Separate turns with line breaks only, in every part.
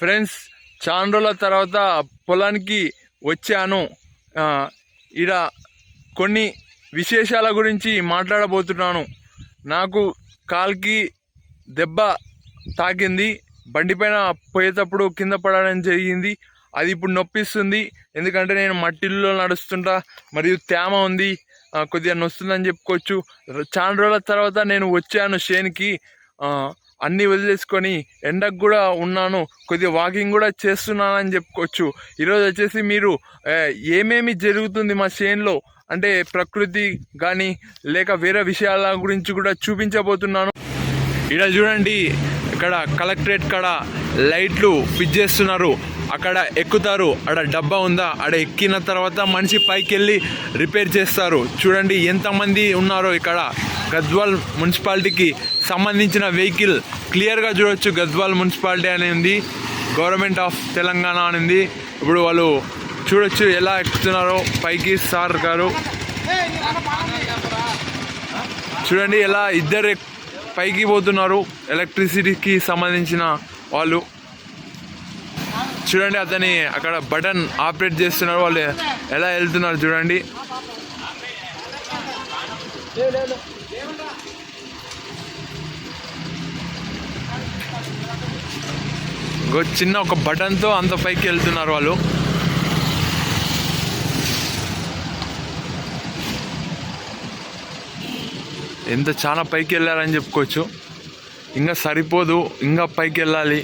Friends చాలా రోజుల తర్వాత పొలానికి వచ్చాను. ఇడ కొన్ని విశేషాల గురించి మాట్లాడబోతున్నాను. నాకు కాల్కి దెబ్బ తాకింది. బండిపైన పోయేటప్పుడు కింద పడడం జరిగింది. అది ఇప్పుడు నొప్పిస్తుంది. ఎందుకంటే నేను మట్టిల్లో నడుస్తుంటా మరియు తేమ ఉంది. కొద్దిగా నొస్తుందని చెప్పుకోవచ్చు. చాలా రోజుల తర్వాత నేను వచ్చాను షేన్కి. అన్నీ వదిలేసుకొని ఎండకు కూడా ఉన్నాను కొద్దిగా వాకింగ్ కూడా చేస్తున్నానని చెప్పుకోవచ్చు. ఈరోజు వచ్చేసి మీరు ఏమేమి జరుగుతుంది మా చేన్లో? అంటే ప్రకృతి కానీ లేక వేరే విషయాల గురించి కూడా చూపించబోతున్నాను. ఇక్కడ చూడండి ఇక్కడ కలెక్టరేట్ కాడ లైట్లు ఫిట్ చేస్తున్నారు. అక్కడ ఎక్కుతారు. అక్కడ డబ్బా ఉందా? అక్కడ ఎక్కిన తర్వాత మనిషి పైకి వెళ్ళి రిపేర్ చేస్తారు. చూడండి ఎంతమంది ఉన్నారో ఇక్కడ. గద్వాల్ మున్సిపాలిటీకి సంబంధించిన వెహికల్ క్లియర్గా చూడొచ్చు. గద్వాల్ మున్సిపాలిటీ అని ఉంది గవర్నమెంట్ ఆఫ్ తెలంగాణ అని ఉంది ఇప్పుడు వాళ్ళు చూడొచ్చు ఎలా ఎక్కుతున్నారో. పైకి సార్ గారు. చూడండి ఎలా ఇద్దరు పైకి పోతున్నారు. ఎలక్ట్రిసిటీకి సంబంధించిన వాళ్ళు. చూడండి అతని అక్కడ బటన్ ఆపరేట్ చేస్తున్నారు వాళ్ళు ఎలా వెళ్తున్నారు చూడండి. ఇంకో చిన్న ఒక బటన్తో అంత పైకి వెళ్తున్నారు వాళ్ళు. ఎంత చాలా పైకి వెళ్ళారని చెప్పుకోవచ్చు. ఇంకా సరిపోదు ఇంకా పైకి వెళ్ళాలి.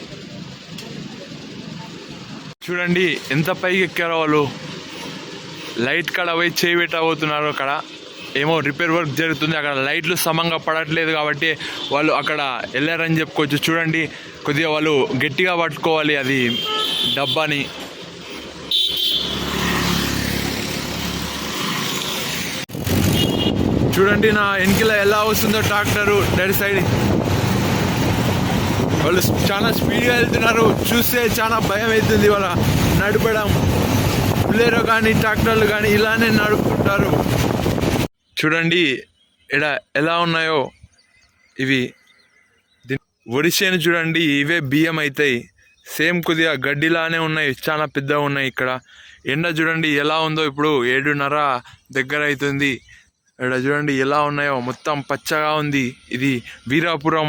చూడండి ఎంత పైకి ఎక్కారో వాళ్ళు. లైట్ కాడ పోయి చేయి పెట్టబోతున్నారు అక్కడ. ఏమో రిపేర్ వర్క్ జరుగుతుంది అక్కడ లైట్లు సమంగా పడట్లేదు కాబట్టి వాళ్ళు అక్కడ వెళ్ళారని చెప్పుకోవచ్చు. చూడండి కొద్దిగా వాళ్ళు గట్టిగా పట్టుకోవాలి అది డబ్బాని. చూడండి నా వెనకల ఎలా వస్తుందో ట్రాక్టరు డైరెక్ట్ సైడ్ వాళ్ళు చాలా స్పీడ్గా వెళ్తున్నారు. చూస్తే చాలా భయం అవుతుంది వాళ్ళ నడపడం బుల్లెరో కానీ ట్రాక్టర్లు కానీ ఇలానే నడుపుకుంటారు. చూడండి ఇక్కడ ఎలా ఉన్నాయో ఇవి. ఒడిసేను చూడండి ఇవే బియ్యం అవుతాయి సేమ్ కొద్దిగా గడ్డిలానే ఉన్నాయి. చాలా పెద్దగా ఉన్నాయి ఇక్కడ. ఎండ చూడండి ఎలా ఉందో ఇప్పుడు ఏడున్నర దగ్గర అవుతుంది ఇక్కడ చూడండి ఎలా ఉన్నాయో మొత్తం పచ్చగా ఉంది. ఇది వీరాపురం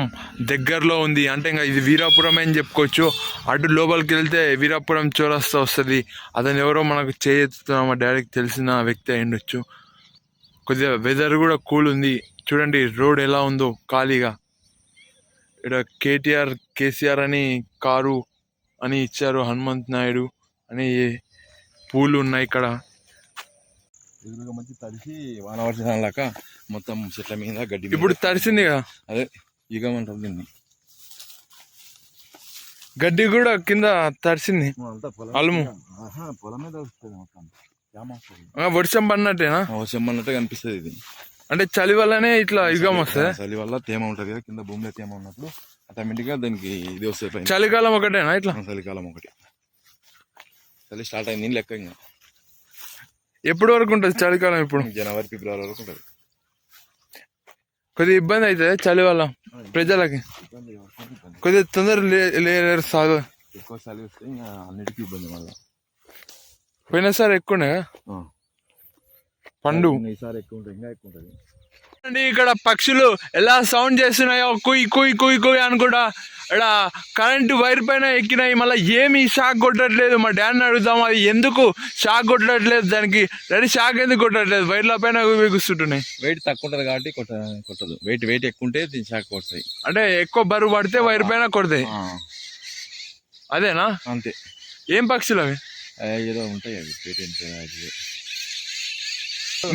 దగ్గరలో ఉంది. అంటే ఇంకా ఇది వీరాపురం అని చెప్పుకోవచ్చు. అటు లోపలికి వెళ్తే వీరాపురం చౌరస్తా వస్తుంది. అతను ఎవరో మనకు చేస్తున్నా డైరెక్ట్ తెలిసిన వ్యక్తి అయ్యుండొచ్చు ఉండొచ్చు. కొద్దిగా వెదర్ కూడా కూల్ ఉంది. చూడండి రోడ్ ఎలా ఉందో ఖాళీగా. ఇక్కడ కేటీఆర్ కేసీఆర్ అని కారు అని ఇచ్చారు హనుమంత్ నాయుడు అని పూలు ఉన్నాయి ఇక్కడ.
ఎదురుగా మంచి తడిసి వాన వర్షం లాక మొత్తం చెట్ల మీద గడ్డి
ఇప్పుడు తడిసింది కదా?
అదే ఈగమంటారు దీన్ని.
గడ్డి కూడా కింద తడిసింది? అలుము.
ఆహా, పొలం మీద వస్తుంది మొత్తం. జామ వస్తుంది
ఆ, వర్షం పడినట్టేనా?
చెమ్మన్నట్టే కనిపిస్తుంది ఇది.
అంటే చలి వల్లనే ఇట్లా యుగం వస్తుంది
చలి వల్ల తేమ ఉంటుంది కదా కింద భూమిలో తేమ ఉన్నప్పుడు. ఆటోమేటిక్గా దానికి ఇది వస్తుంది
చలికాలం ఒకటేనా ఇట్లా?
చలికాలం ఒకటి. చలి స్టార్ట్ అయింది లెక్క ఇంకా.
ఎప్పటి వరకు ఉంటుంది? చలికాలం ఇప్పుడు
జనవరి ఫిబ్రవరి వరకు ఉంటుంది.
కొద్దిగా ఇబ్బంది అవుతుంది చలి వల్ల ప్రజలకి. కొద్దిగా తొందర లే- లేరు సాగు.
ఎక్కువ చలి వస్తే అన్నిటికీ ఇబ్బంది మళ్ళీ.
పోయినసారి ఎక్కువనే పండు.
ఈసారి ఎక్కువ ఉంటుంది ఇంకా ఎక్కువ ఉంటుంది.
ఇక్కడ పక్షులు ఎలా సౌండ్ చేస్తున్నాయో కుయ్ కుయ్ కుయ్ కుయ్ అనుకుంటా. ఇక్కడ కరెంటు వైర్ పైన ఎక్కినాయి. మళ్ళీ ఏమి షాక్ కొట్టట్లేదు. మా డాడీని అడుగుతాం అది ఎందుకు షాక్ కొట్టట్లేదు? దానికి డాడీ షాక్ ఎందుకు కొట్టట్లేదు? వైర్ల పైన కూర్చుంటున్నాయి.
వెయిట్ తక్కువ ఉంటుంది కాబట్టి కొట్ట కొట్టదు. వెయిట్ వెయిట్ ఎక్కువ ఉంటే దీని షాక్ కొడతాయి.
అంటే ఎక్కువ బరువు పడితే వైర్ పైన కొడతాయి. అదేనా?
అంతే.
ఏం పక్షులు అవి?
ఏదో ఉంటాయి అవి. పేటెంట్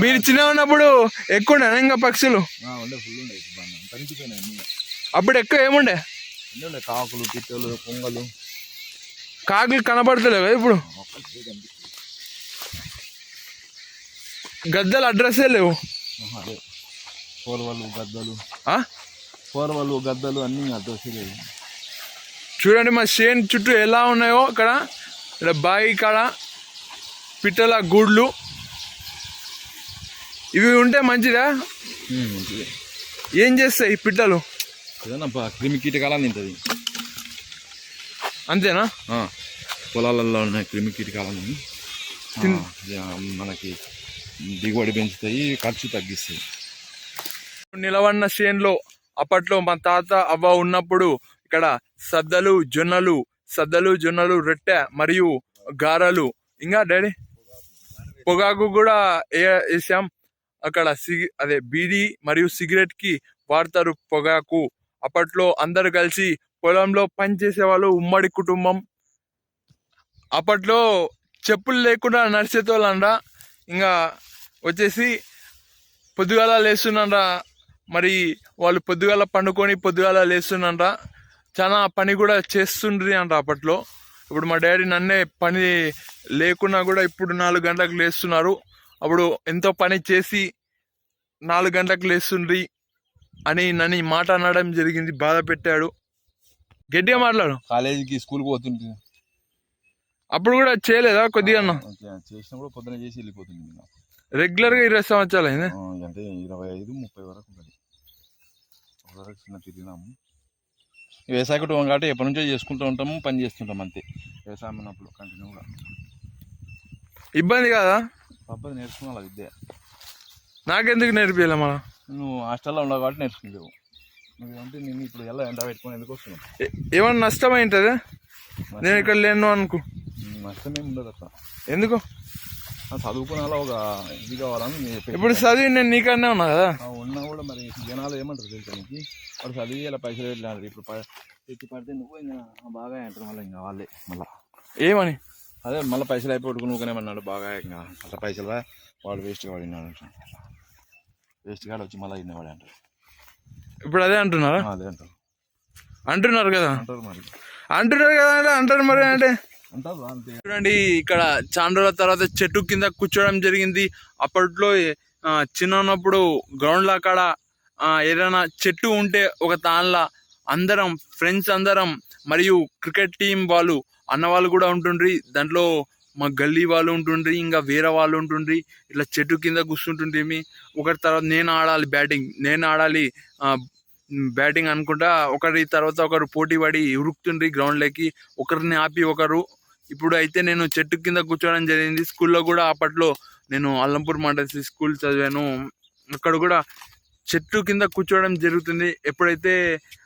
మీరు చిన్న ఉన్నప్పుడు ఎక్కువ ఉండే ఇంకా పక్షులు? అప్పుడు ఎక్కువ ఏముండే?
కాకులు పిట్టలు పొంగలు.
కాకులు కనబడతలేవు కదా ఇప్పుడు గద్దలు అడ్రస్సే లేవు.
కోరవలు గద్దలు? కోరవలు గద్దలు అన్నీ అడ్రస్
చూడండి మా చేన్ చుట్టూ ఎలా ఉన్నాయో ఇక్కడ ఇక్కడ బావి కాడ పిట్టల గూడ్లు. ఇవి ఉంటే మంచిదా?
మంచిది.
ఏం చేస్తాయి పిట్టలు?
ఏదన్నా క్రిమి కీటకాలని తింటది.
అంతేనా?
పొలాలలో ఉన్న క్రిమి కీటకాలని మనకి దిగుబడి పెంచుతాయి ఖర్చు తగ్గిస్తాయి.
నిలవన్న చేన్లో అప్పట్లో మా తాత అవ్వ ఉన్నప్పుడు ఇక్కడ సద్దలు జొన్నలు సద్దలు జొన్నలు రొట్టె మరియు గారెలు. ఇంకా డాడీ? పొగాకు కూడా వేసాం. అక్కడ సిగి అదే బీడీ మరియు సిగరెట్కి వాడతారు పొగాకు. అప్పట్లో అందరు కలిసి పొలంలో పనిచేసే వాళ్ళు ఉమ్మడి కుటుంబం. అప్పట్లో చెప్పులు లేకుండా నడిచేతోళ్ళంరా ఇంకా వచ్చేసి పొద్దుగాల లేస్తున్నారా మరి వాళ్ళు పొద్దుగాల పండుకొని పొద్దుగాల లేస్తున్నారా చాలా పని కూడా చేస్తుండ్రి అంట అప్పట్లో. ఇప్పుడు మా డాడీ నన్నే పని లేకున్నా కూడా ఇప్పుడు నాలుగు గంటలకు లేస్తున్నారు. అప్పుడు ఎంతో పని చేసి నాలుగు గంటలకు లేస్తుండ్రి అని నన్ను మాట అనడం జరిగింది బాధ పెట్టాడు. గట్టిగా మాట్లాడు.
కాలేజీకి స్కూల్కి పోతుంటే.
అప్పుడు కూడా చేయలేదా కొద్దిగా
చేసినప్పుడు పొద్దున చేసి వెళ్ళిపోతుంది.
రెగ్యులర్గా ఇరవై సంవత్సరాలు అయింది
అంటే ఇరవై ఐదు ముప్పై వరకు ఉంటుంది. వరకు చిన్న తిరిగినాము. వ్యవసాయ కుటుంబం కాబట్టి ఎప్పటి నుంచో చేసుకుంటూ ఉంటాము పని చేస్తుంటాం అంతే. వ్యవసాయం ఉన్నప్పుడు కంటిన్యూగా
ఇబ్బంది కాదా?
తప్పదు నేర్చుకోవాలి విద్య
నాకెందుకు నేర్పియాలి మన
నువ్వు హాస్టల్లో ఉండవు కాబట్టి నేర్చుకుంటావు. నువ్వు అంటే నేను ఇప్పుడు ఎలా ఎండ పెట్టుకొని ఎందుకు వస్తున్నావు?
ఏమన్నా నష్టమైంటుందా నేను ఇక్కడ లేను అనుకో.
నష్టమేమి ఉండదు అట్లా
ఎందుకు?
ఆ చదువుకునే వాళ్ళ ఒక ఇది కావాలని.
ఇప్పుడు చదివి నేను నీకన్నా ఉన్నా కదా?
ఉన్నా కూడా మరి జనాలు ఏమంటారు తెలుసా నీకు? వాడు చదివి ఇలా పైసలు పెట్టినారు ఇప్పుడు పెట్టి పడితే నువ్వు ఇంకా బాగా అంటారు మళ్ళీ ఇంకా వాళ్ళే మళ్ళీ.
ఏమని?
అదే మళ్ళీ పైసలు అయిపోయి నువ్వునేమన్నాడు బాగా ఇంకా. అట్లా పైసలు రా, వాడు వేస్ట్గా వాడినాడు వేస్ట్ గాడు వచ్చి మళ్ళీ ఇన్నవాడు అంటారు
ఇప్పుడు అదే అంటున్నారా?
అదే అంటారు.
అంటున్నారు కదా.
అంటారు మరి.
అంటున్నారు కదా అంటే అంటారు మరి అంటే. చూడండి ఇక్కడ చాలా రోజుల తర్వాత చెట్టు కింద కూర్చోవడం జరిగింది. అప్పట్లో ఆ, చిన్న ఉన్నప్పుడు గ్రౌండ్ల కాడ ఆ, ఏదైనా చెట్టు ఉంటే ఒక తాన్లా అందరం ఫ్రెండ్స్ అందరం మరియు క్రికెట్ టీం వాళ్ళు అన్న వాళ్ళు కూడా ఉంటుండ్రి దాంట్లో మా గల్లీ వాళ్ళు ఉంటుండ్రి ఇంకా వేరే వాళ్ళు ఉంటుండ్రి ఇట్లా చెట్టు కింద కూర్చుంటుండేమి ఒకరి తర్వాత నేను ఆడాలి బ్యాటింగ్ నేను ఆడాలి బ్యాటింగ్ అనుకుంటా ఒకరి తర్వాత ఒకరు పోటీ పడి ఉరుకుతుండ్రి గ్రౌండ్లోకి ఒకరిని ఆపి ఒకరు. ఇప్పుడు అయితే నేను చెట్టు కింద కూర్చోవడం జరిగింది స్కూల్లో కూడా అప్పట్లో నేను అల్లంపూర్ మాటసి స్కూల్ చదివాను. అక్కడ కూడా చెట్టు కింద కూర్చోవడం జరుగుతుంది. ఎప్పుడైతే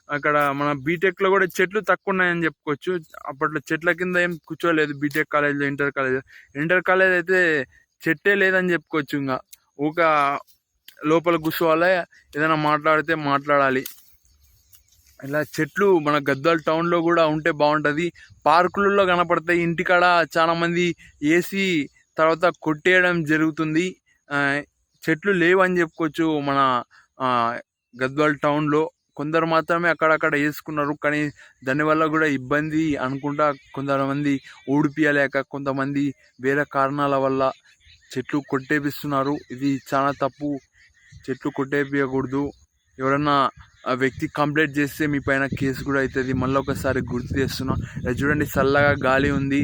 అక్కడ మన బీటెక్లో కూడా చెట్లు తక్కువ ఉన్నాయని చెప్పుకోవచ్చు. అప్పట్లో చెట్ల కింద ఏం కూర్చోలేదు బీటెక్ కాలేజ్లో ఇంటర్ కాలేజ్ ఇంటర్ కాలేజ్ అయితే చెట్టే లేదని చెప్పుకోవచ్చు ఇంకా. ఒక లోపల కూర్చోవాలి ఏదైనా మాట్లాడితే మాట్లాడాలి. ఇలా చెట్లు మన గద్వాల టౌన్లో కూడా ఉంటే బాగుంటుంది. పార్కులలో కనపడతాయి. ఇంటికాడ చాలామంది ఏసీ తర్వాత కొట్టేయడం జరుగుతుంది. చెట్లు లేవని చెప్పుకోవచ్చు మన గద్వాల్ టౌన్లో కొందరు మాత్రమే అక్కడక్కడ వేసుకున్నారు కానీ దానివల్ల కూడా ఇబ్బంది అనుకుంటా కొంతమంది ఊడిపియలేక కొంతమంది వేరే కారణాల వల్ల చెట్లు కొట్టేపిస్తున్నారు. ఇది చాలా తప్పు. చెట్లు కొట్టేపియకూడదు. ఎవరన్నా ఆ వ్యక్తి కంప్లైంట్ చేస్తే మీ పైన కేసు కూడా అవుతుంది మళ్ళీ ఒకసారి గుర్తు చేస్తున్నా. చూడండి చల్లగా గాలి ఉంది.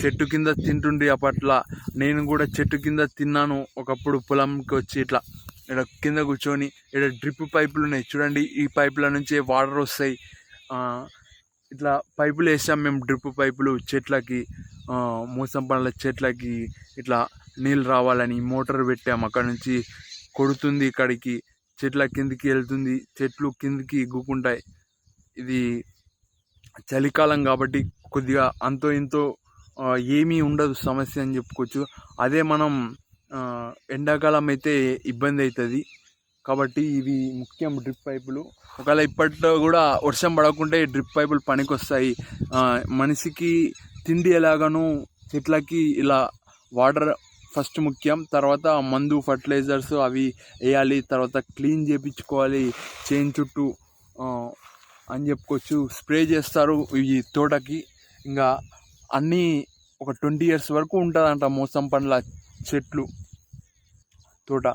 చెట్టు కింద తింటుండే అప్పట్లో. నేను కూడా చెట్టు కింద తిన్నాను. ఒకప్పుడు పొలంకి వచ్చి ఇట్లా ఇక్కడ కింద కూర్చొని ఇక్కడ డ్రిప్ పైపులు ఉన్నాయి చూడండి ఈ పైపుల నుంచి వాటర్ వస్తాయి. ఇట్లా పైపులు వేసాం మేము డ్రిప్ పైపులు చెట్లకి మూసం మోసం పండ్ల చెట్లకి ఇట్లా నీళ్ళు రావాలని మోటార్ పెట్టాము అక్కడ నుంచి కొడుతుంది ఇక్కడికి చెట్ల కిందికి వెళ్తుంది చెట్లు కిందికి ఇగ్గుకుంటాయి ఇది చలికాలం కాబట్టి కొద్దిగా అంతో ఇంతో ఏమీ ఉండదు సమస్య అని చెప్పుకోవచ్చు. అదే మనం ఎండాకాలం అయితే ఇబ్బంది అవుతుంది కాబట్టి ఇవి ముఖ్యం డ్రిప్ పైపులు. ఒకవేళ ఇప్పట్లో కూడా వర్షం పడకుంటే డ్రిప్ పైపులు పనికొస్తాయి. వస్తాయి మనిషికి తిండి ఎలాగనో చెట్లకి ఇలా వాటర్ ఫస్ట్ ముఖ్యం. తర్వాత మందు ఫర్టిలైజర్స్ అవి వేయాలి. తర్వాత క్లీన్ చేయించుకోవాలి చేను చుట్టూ అని చెప్పుకోవచ్చు. స్ప్రే చేస్తారు ఈ తోటకి. ఇంకా అన్నీ ఒక ట్వంటీ ఇయర్స్ వరకు ఉంటుందంట మోసం పండ్ల చెట్లు తోట.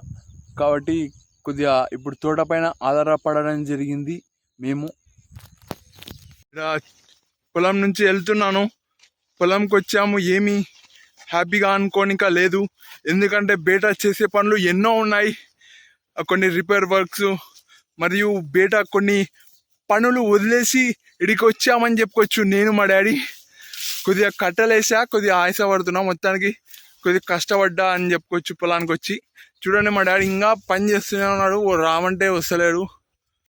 కాబట్టి కొద్దిగా ఇప్పుడు తోట పైన ఆధారపడడం జరిగింది మేము. ఇలా పొలం నుంచి వెళ్తున్నాను. పొలంకి వచ్చాము. ఏమీ హ్యాపీగా అనుకోనిక లేదు. ఎందుకంటే బేటా చేసే పనులు ఎన్నో ఉన్నాయి. కొన్ని రిపేర్ వర్క్స్ మరియు బేటా కొన్ని పనులు వదిలేసి ఇడికి వచ్చామని చెప్పుకోవచ్చు నేను మా డాడీ. కొద్దిగా కట్టలేసా కొద్దిగా ఆయాస పడుతున్నా మొత్తానికి. కొద్దిగా కష్టపడ్డా అని చెప్పుకోవచ్చు పొలానికి వచ్చి చూడండి మా డాడీ ఇంకా పని చేస్తూనే ఉన్నాడు ఓ రామంటే వస్తలేడు